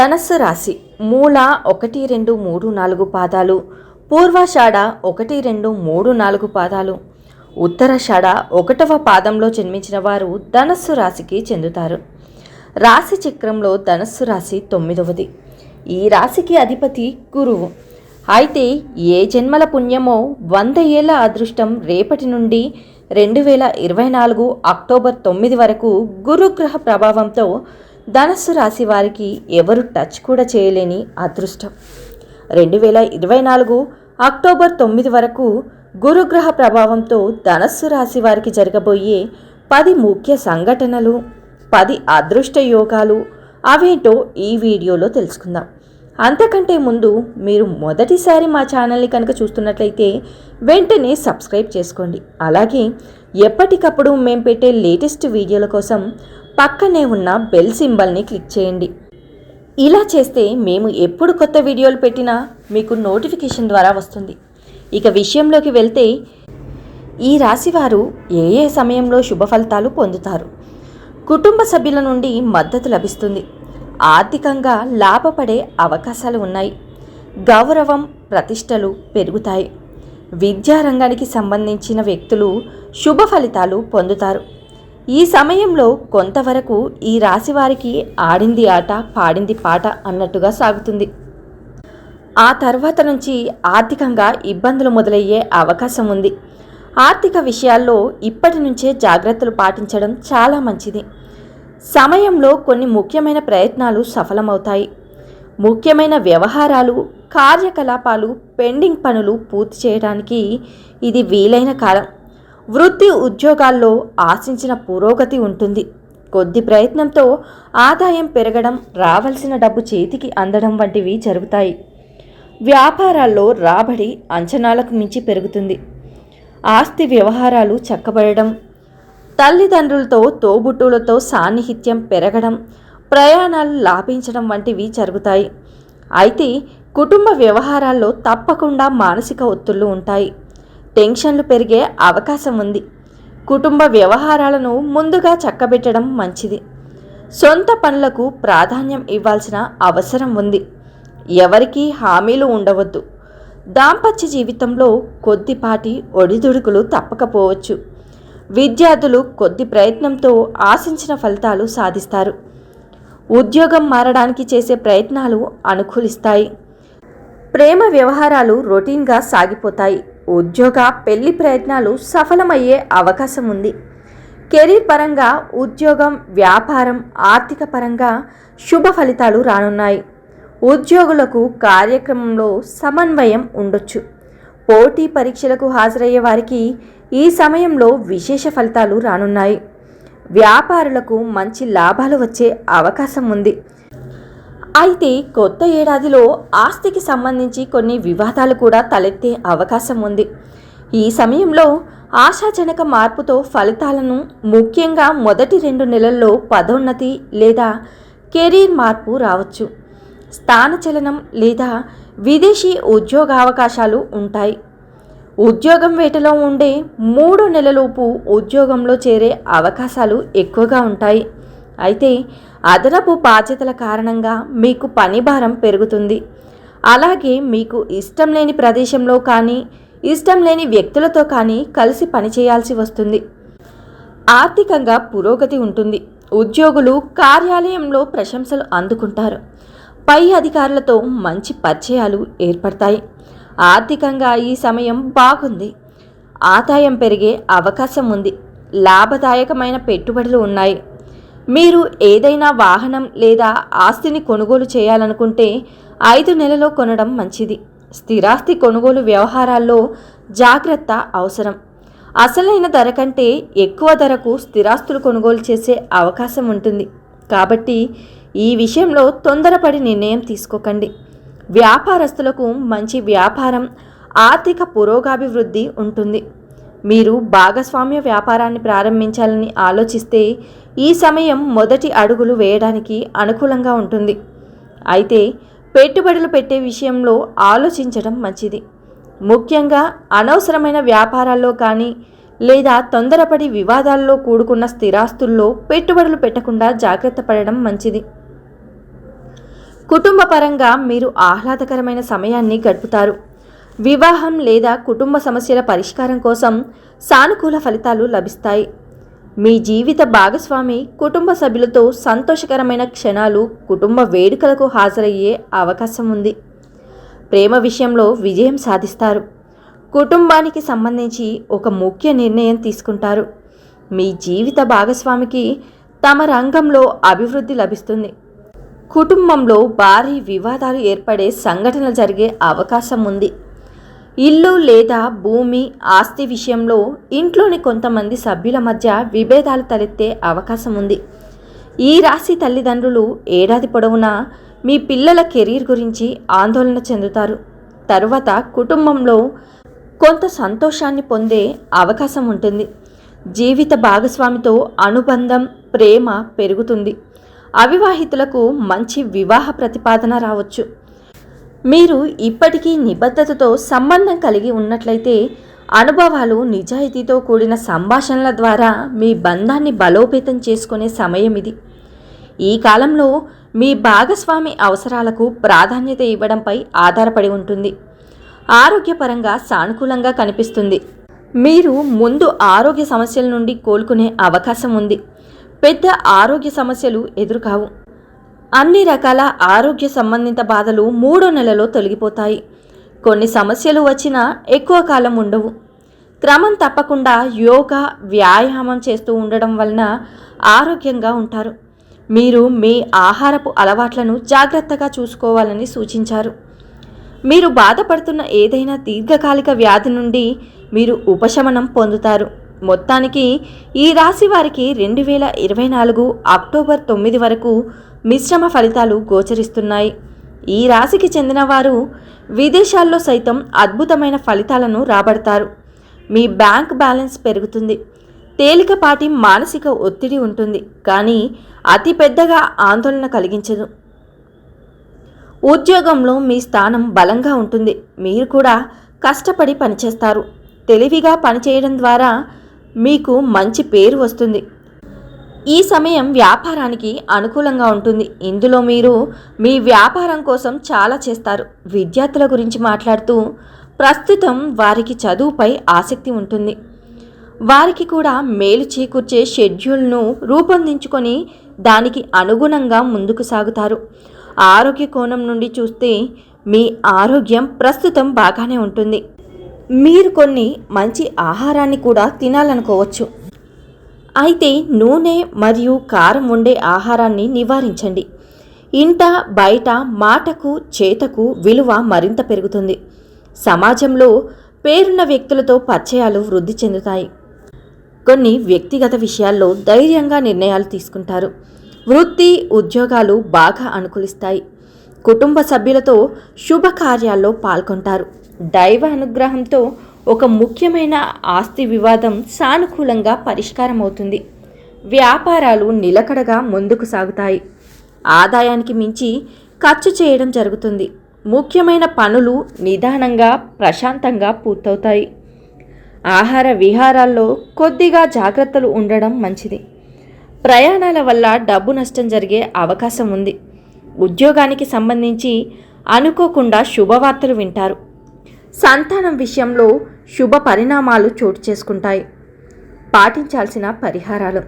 ధనస్సు రాశి. మూల ఒకటి రెండు మూడు నాలుగు పాదాలు. పూర్వాషాఢ ఒకటి రెండు మూడు నాలుగు పాదాలు. ఉత్తరాషాఢ ఒకటవ పాదంలో జన్మించిన వారు ధనస్సు రాశికి చెందుతారు. రాశి చక్రంలో ధనస్సు రాశి తొమ్మిదవది. ఈ రాశికి అధిపతి గురువు. అయితే ఏ జన్మల పుణ్యమో వంద ఏళ్ళ అదృష్టం రేపటి నుండి రెండు వేల ఇరవై నాలుగు అక్టోబర్ తొమ్మిది వరకు గురుగ్రహ ప్రభావంతో ధనస్సు రాశి వారికి ఎవరు టచ్ కూడా చేయలేని అదృష్టం. రెండు వేల ఇరవై నాలుగు అక్టోబర్ తొమ్మిది వరకు గురుగ్రహ ప్రభావంతో ధనస్సు రాశి వారికి జరగబోయే పది ముఖ్య సంఘటనలు పది అదృష్ట యోగాలు అవేంటో ఈ వీడియోలో తెలుసుకుందాం. అంతకంటే ముందు మీరు మొదటిసారి మా ఛానల్ని కనుక చూస్తున్నట్లయితే వెంటనే సబ్స్క్రైబ్ చేసుకోండి. అలాగే ఎప్పటికప్పుడు మేము పెట్టే లేటెస్ట్ వీడియోల కోసం పక్కనే ఉన్న బెల్ సింబల్ని క్లిక్ చేయండి. ఇలా చేస్తే మేము ఎప్పుడు కొత్త వీడియోలు పెట్టినా మీకు నోటిఫికేషన్ ద్వారా వస్తుంది. ఇక విషయంలోకి వెళ్తే ఈ రాశివారు ఏ ఏ సమయంలో శుభ ఫలితాలు పొందుతారు? కుటుంబ సభ్యుల నుండి మద్దతు లభిస్తుంది. ఆర్థికంగా లాభపడే అవకాశాలు ఉన్నాయి. గౌరవం ప్రతిష్టలు పెరుగుతాయి. విద్యారంగానికి సంబంధించిన వ్యక్తులు శుభ ఫలితాలు పొందుతారు. ఈ సమయంలో కొంతవరకు ఈ రాశి వారికి ఆడింది ఆట పాడింది పాట అన్నట్టుగా సాగుతుంది. ఆ తర్వాత నుంచి ఆర్థికంగా ఇబ్బందులు మొదలయ్యే అవకాశం ఉంది. ఆర్థిక విషయాల్లో ఇప్పటి నుంచే జాగ్రత్తలు పాటించడం చాలా మంచిది. సమయంలో కొన్ని ముఖ్యమైన ప్రయత్నాలు సఫలమవుతాయి. ముఖ్యమైన వ్యవహారాలు కార్యకలాపాలు పెండింగ్ పనులు పూర్తి చేయడానికి ఇది వీలైన కాలం. వృత్తి ఉద్యోగాల్లో ఆశించిన పురోగతి ఉంటుంది. కొద్ది ప్రయత్నంతో ఆదాయం పెరగడం రావాల్సిన డబ్బు చేతికి అందడం వంటివి జరుగుతాయి. వ్యాపారాల్లో రాబడి అంచనాలకు మించి పెరుగుతుంది. ఆస్తి వ్యవహారాలు చక్కబడడం తల్లిదండ్రులతో తోబుట్టులతో సాన్నిహిత్యం పెరగడం ప్రయాణాలు లాభించడం వంటివి జరుగుతాయి. అయితే కుటుంబ వ్యవహారాల్లో తప్పకుండా మానసిక ఒత్తిళ్ళు ఉంటాయి. టెన్షన్లు పెరిగే అవకాశం ఉంది. కుటుంబ వ్యవహారాలను ముందుగా చక్కబెట్టడం మంచిది. సొంత పనులకు ప్రాధాన్యం ఇవ్వాల్సిన అవసరం ఉంది. ఎవరికీ హామీలు ఉండవద్దు. దాంపత్య జీవితంలో కొద్దిపాటి ఒడిదుడుకులు తప్పకపోవచ్చు. విద్యార్థులు కొద్ది ప్రయత్నంతో ఆశించిన ఫలితాలు సాధిస్తారు. ఉద్యోగం మారడానికి చేసే ప్రయత్నాలు అనుకూలిస్తాయి. ప్రేమ వ్యవహారాలు రొటీన్గా సాగిపోతాయి. ఉద్యోగ పెళ్ళి ప్రయత్నాలు సఫలమయ్యే అవకాశం ఉంది. కెరీర్ పరంగా ఉద్యోగం వ్యాపారం ఆర్థిక పరంగా శుభ ఫలితాలు రానున్నాయి. ఉద్యోగులకు కార్యక్రమంలో సమన్వయం ఉండొచ్చు. పోటీ పరీక్షలకు హాజరయ్యే వారికి ఈ సమయంలో విశేష ఫలితాలు రానున్నాయి. వ్యాపారులకు మంచి లాభాలు వచ్చే అవకాశం ఉంది. అయితే కొత్త ఏడాదిలో ఆస్తికి సంబంధించి కొన్ని వివాదాలు కూడా తలెత్తే అవకాశం ఉంది. ఈ సమయంలో ఆశాజనక మార్పుతో ఫలితాలను ముఖ్యంగా మొదటి రెండు నెలల్లో పదోన్నతి లేదా కెరీర్ మార్పు రావచ్చు. స్థానచలనం లేదా విదేశీ ఉద్యోగావకాశాలు ఉంటాయి. ఉద్యోగం వేటలో ఉండే మూడు నెలలోపు ఉద్యోగంలో చేరే అవకాశాలు ఎక్కువగా ఉంటాయి. అయితే అదనపు బాధ్యతల కారణంగా మీకు పని భారం పెరుగుతుంది. అలాగే మీకు ఇష్టం లేని ప్రదేశంలో కానీ ఇష్టం లేని వ్యక్తులతో కానీ కలిసి పనిచేయాల్సి వస్తుంది. ఆర్థికంగా పురోగతి ఉంటుంది. ఉద్యోగులు కార్యాలయంలో ప్రశంసలు అందుకుంటారు. పై అధికారులతో మంచి పరిచయాలు ఏర్పడతాయి. ఆర్థికంగా ఈ సమయం బాగుంది. ఆదాయం పెరిగే అవకాశం ఉంది. లాభదాయకమైన పెట్టుబడులు ఉన్నాయి. మీరు ఏదైనా వాహనం లేదా ఆస్తిని కొనుగోలు చేయాలనుకుంటే ఐదు నెలలో కొనడం మంచిది. స్థిరాస్తి కొనుగోలు వ్యవహారాల్లో జాగ్రత్త అవసరం. అసలైన ధర కంటే ఎక్కువ ధరకు స్థిరాస్తులు కొనుగోలు చేసే అవకాశం ఉంటుంది. కాబట్టి ఈ విషయంలో తొందరపడి నిర్ణయం తీసుకోకండి. వ్యాపారస్తులకు మంచి వ్యాపారం ఆర్థిక పురోగాభివృద్ధి ఉంటుంది. మీరు భాగస్వామ్య వ్యాపారాన్ని ప్రారంభించాలని ఆలోచిస్తే ఈ సమయం మొదటి అడుగులు వేయడానికి అనుకూలంగా ఉంటుంది. అయితే పెట్టుబడులు పెట్టే విషయంలో ఆలోచించడం మంచిది. ముఖ్యంగా అనవసరమైన వ్యాపారాల్లో కానీ లేదా తొందరపడి వివాదాల్లో కూడుకున్న స్థిరాస్తుల్లో పెట్టుబడులు పెట్టకుండా జాగ్రత్త పడడం మంచిది. కుటుంబ పరంగా మీరు ఆహ్లాదకరమైన సమయాన్ని గడుపుతారు. వివాహం లేదా కుటుంబ సమస్యల పరిష్కారం కోసం సానుకూల ఫలితాలు లభిస్తాయి. మీ జీవిత భాగస్వామి కుటుంబ సభ్యులతో సంతోషకరమైన క్షణాలు కుటుంబ వేడుకలకు హాజరయ్యే అవకాశం ఉంది. ప్రేమ విషయంలో విజయం సాధిస్తారు. కుటుంబానికి సంబంధించి ఒక ముఖ్య నిర్ణయం తీసుకుంటారు. మీ జీవిత భాగస్వామికి తమ రంగంలో అభివృద్ధి లభిస్తుంది. కుటుంబంలో భారీ వివాదాలు ఏర్పడే సంఘటనలు జరిగే అవకాశం ఉంది. ఇల్లు లేదా భూమి ఆస్తి విషయంలో ఇంట్లోని కొంతమంది సభ్యుల మధ్య విభేదాలు తలెత్తే అవకాశం ఉంది. ఈ రాశి తల్లిదండ్రులు ఏడాది పొడవునా మీ పిల్లల కెరీర్ గురించి ఆందోళన చెందుతారు. తరువాత కుటుంబంలో కొంత సంతోషాన్ని పొందే అవకాశం ఉంటుంది. జీవిత భాగస్వామితో అనుబంధం ప్రేమ పెరుగుతుంది. అవివాహితులకు మంచి వివాహ ప్రతిపాదన రావచ్చు. మీరు ఇప్పటికీ నిబద్ధతతో సంబంధం కలిగి ఉన్నట్లయితే అనుభవాలు నిజాయితీతో కూడిన సంభాషణల ద్వారా మీ బంధాన్ని బలోపేతం చేసుకునే సమయం ఇది. ఈ కాలంలో మీ భాగస్వామి అవసరాలకు ప్రాధాన్యత ఇవ్వడంపై ఆధారపడి ఉంటుంది. ఆరోగ్యపరంగా సానుకూలంగా కనిపిస్తుంది. మీరు ముందు ఆరోగ్య సమస్యల నుండి కోలుకునే అవకాశం ఉంది. పెద్ద ఆరోగ్య సమస్యలు ఎదురుకావు. అన్ని రకాల ఆరోగ్య సంబంధిత బాధలు మూడో నెలలో తొలగిపోతాయి. కొన్ని సమస్యలు వచ్చినా ఎక్కువ కాలం ఉండవు. క్రమం తప్పకుండా యోగా వ్యాయామం చేస్తూ ఉండడం వలన ఆరోగ్యంగా ఉంటారు. మీరు మీ ఆహారపు అలవాట్లను జాగ్రత్తగా చూసుకోవాలని సూచించారు. మీరు బాధపడుతున్న ఏదైనా దీర్ఘకాలిక వ్యాధి నుండి మీరు ఉపశమనం పొందుతారు. మొత్తానికి ఈ రాశి వారికి రెండు వేల ఇరవై నాలుగు అక్టోబర్ తొమ్మిది వరకు మిశ్రమ ఫలితాలు గోచరిస్తున్నాయి. ఈ రాశికి చెందిన వారు విదేశాల్లో సైతం అద్భుతమైన ఫలితాలను రాబడతారు. మీ బ్యాంక్ బ్యాలెన్స్ పెరుగుతుంది. తేలికపాటి మానసిక ఒత్తిడి ఉంటుంది. కానీ అతి పెద్దగా ఆందోళన కలిగించదు. ఉద్యోగంలో మీ స్థానం బలంగా ఉంటుంది. మీరు కూడా కష్టపడి పనిచేస్తారు. తెలివిగా పనిచేయడం ద్వారా మీకు మంచి పేరు వస్తుంది. ఈ సమయం వ్యాపారానికి అనుకూలంగా ఉంటుంది. ఇందులో మీరు మీ వ్యాపారం కోసం చాలా చేస్తారు. విద్యార్థుల గురించి మాట్లాడుతూ ప్రస్తుతం వారికి చదువుపై ఆసక్తి ఉంటుంది. వారికి కూడా మేలు చేకూర్చే షెడ్యూల్ను రూపొందించుకొని దానికి అనుగుణంగా ముందుకు సాగుతారు. ఆరోగ్య కోణం నుండి చూస్తే మీ ఆరోగ్యం ప్రస్తుతం బాగానే ఉంటుంది. మీరు కొన్ని మంచి ఆహారాన్ని కూడా తినాలనుకోవచ్చు. అయితే నూనె మరియు కారం ఉండే ఆహారాన్ని నివారించండి. ఇంట బయట మాటకు చేతకు విలువ మరింత పెరుగుతుంది. సమాజంలో పేరున్న వ్యక్తులతో పరిచయాలు వృద్ధి చెందుతాయి. కొన్ని వ్యక్తిగత విషయాల్లో ధైర్యంగా నిర్ణయాలు తీసుకుంటారు. వృత్తి ఉద్యోగాలు బాగా అనుకూలిస్తాయి. కుటుంబ సభ్యులతో శుభకార్యాల్లో పాల్గొంటారు. దైవ అనుగ్రహంతో ఒక ముఖ్యమైన ఆస్తి వివాదం సానుకూలంగా పరిష్కారం అవుతుంది వ్యాపారాలు నిలకడగా ముందుకు సాగుతాయి. ఆదాయానికి మించి ఖర్చు చేయడం జరుగుతుంది. ముఖ్యమైన పనులు నిదానంగా ప్రశాంతంగా పూర్తవుతాయి. ఆహార విహారాల్లో కొద్దిగా జాగ్రత్తలు ఉండడం మంచిది. ప్రయాణాల వల్ల డబ్బు నష్టం జరిగే అవకాశం ఉంది. ఉద్యోగానికి సంబంధించి అనుకోకుండా శుభవార్తలు వింటారు. సంతానం విషయంలో శుభ పరిణామాలు చోటు చేసుకుంటాయి. పాటించాల్సిన పరిహారాలు.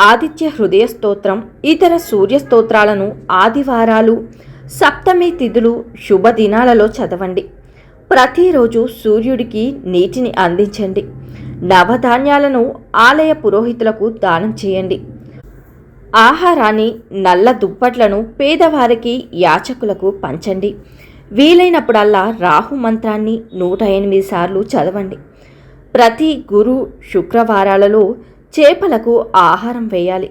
ఆదిత్య హృదయ స్తోత్రం ఇతర సూర్య స్తోత్రాలను ఆదివారాలు సప్తమి తిథులు శుభదినాలలో చదవండి. ప్రతిరోజు సూర్యుడికి నీటిని అందించండి. నవధాన్యాలను ఆలయ పురోహితులకు దానం చేయండి. ఆహారాన్ని నల్ల దుప్పట్లను పేదవారికి యాచకులకు పంచండి. వీలైనప్పుడల్లా రాహు మంత్రాన్ని నూట ఎనిమిది సార్లు చదవండి. ప్రతి గురు శుక్రవారాలలో చేపలకు ఆహారం వేయాలి.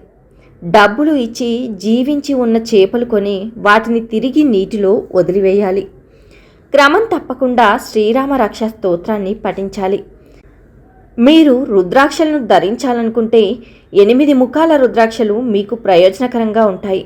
డబ్బులు ఇచ్చి జీవించి ఉన్న చేపలు కొని వాటిని తిరిగి నీటిలో వదిలివేయాలి. క్రమం తప్పకుండా శ్రీరామ రక్ష స్తోత్రాన్ని పఠించాలి. మీరు రుద్రాక్షలను ధరించాలనుకుంటే ఎనిమిది ముఖాల రుద్రాక్షలు మీకు ప్రయోజనకరంగా ఉంటాయి.